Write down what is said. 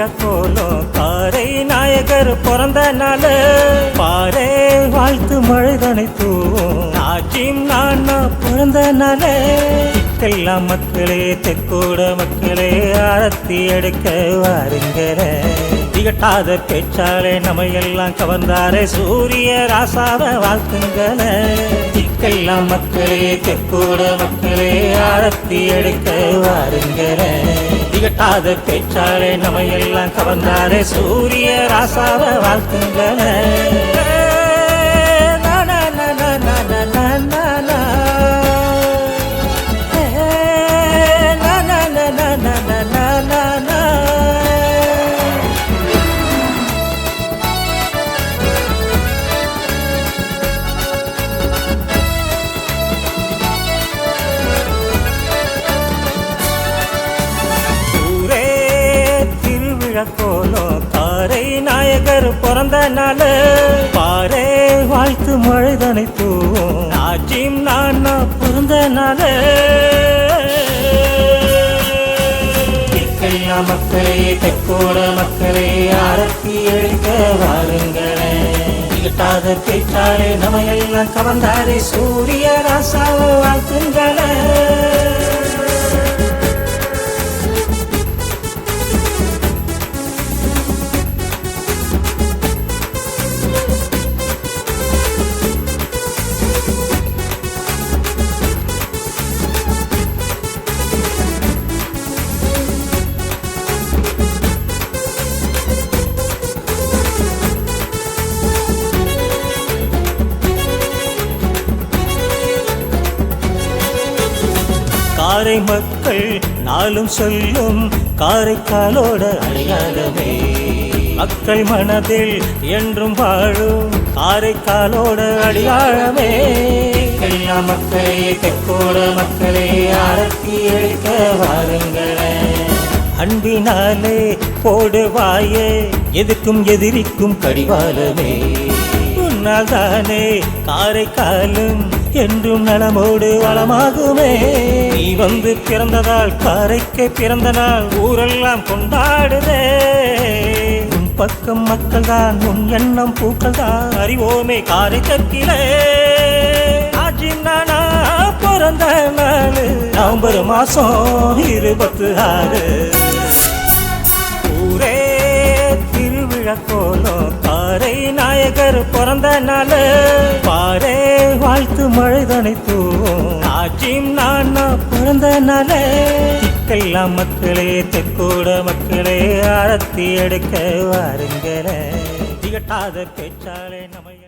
திருவிழக்கோலம் காரை நாயகர் பிறந்த நாள். பாறை வாழ்த்து மழைதனை தூவும். ஆட்சியும் நானா பிறந்த நாளே. திக்கெல்லாம் மக்களே தெற்கோட மக்களே ஆரத்தி எடுக்க வாருங்களே. திகட்டாத பேச்சாலே நம்மையெல்லாம் கவர்ந்தாரே சூரிய ராசாவ வாழ்த்துங்களே. திக்கெல்லாம் மக்களே தெற்கோட மக்களே ஆரத்தி எடுக்க வாருங்களே. திகட்டாத பேச்சாரே நம்ம எல்லாம் கவர்ந்தாரே. சூரிய ராசாவ வாழ்த்துங்களே. போலோ. காரை நாயகர் பிறந்த நாள். பாரே வாழ்த்து மழைதனை தூவும். ஆட்சியும் நான் பிறந்த நாள். திக்கெல்லாம் மக்களே தெக்கோட மக்களே ஆரத்தி எழுக்க வாருங்களே. திகட்டாத கேட்டாரே நம்ம எல்லாம் கவர்ந்தாரே சூரிய ராசாவை வாழ்த்துங்கள். காரை மக்கள் நாளும் சொல்லும் காரைக்காலோட அடையாளமே. மக்கள் மனதில் என்றும் வாழும் காரைக்காலோட அடையாளமே. எல்லா மக்களே தெற்கோட மக்களே ஆரத்தி அழிக்க வாருங்களே. அன்பினாலே போடுவாயே எதுக்கும் எதிரிக்கும் கடிவாளமே. உன்னால் தானே காரைக்காலும் என்றும் நலமோடு வளமாகுமே. நீ வந்து பிறந்ததால் காரைக்கு பிறந்த நாள் ஊரெல்லாம் கொண்டாடுதே. உன் பக்கம் மக்கள் தான் உன் எண்ணம் பூக்கள் தான் அறிவோமே காரை கற்கிலே நானா பிறந்த நாள். நவம்பர் மாசம் இருபத்து ஆறு. ஊரே திருவிழக்கோலம் பாறை நாயகர் பிறந்த நாள். பாறை வாழ்த்து மழை தனித்துவோம் ஆட்சியும் நானா பிறந்த நாள். திக்கெல்லாம் மக்களே தெக்கூட மக்களே ஆரத்தி எடுக்க வாருங்களே. திகட்டாத பேச்சாலே நம்ம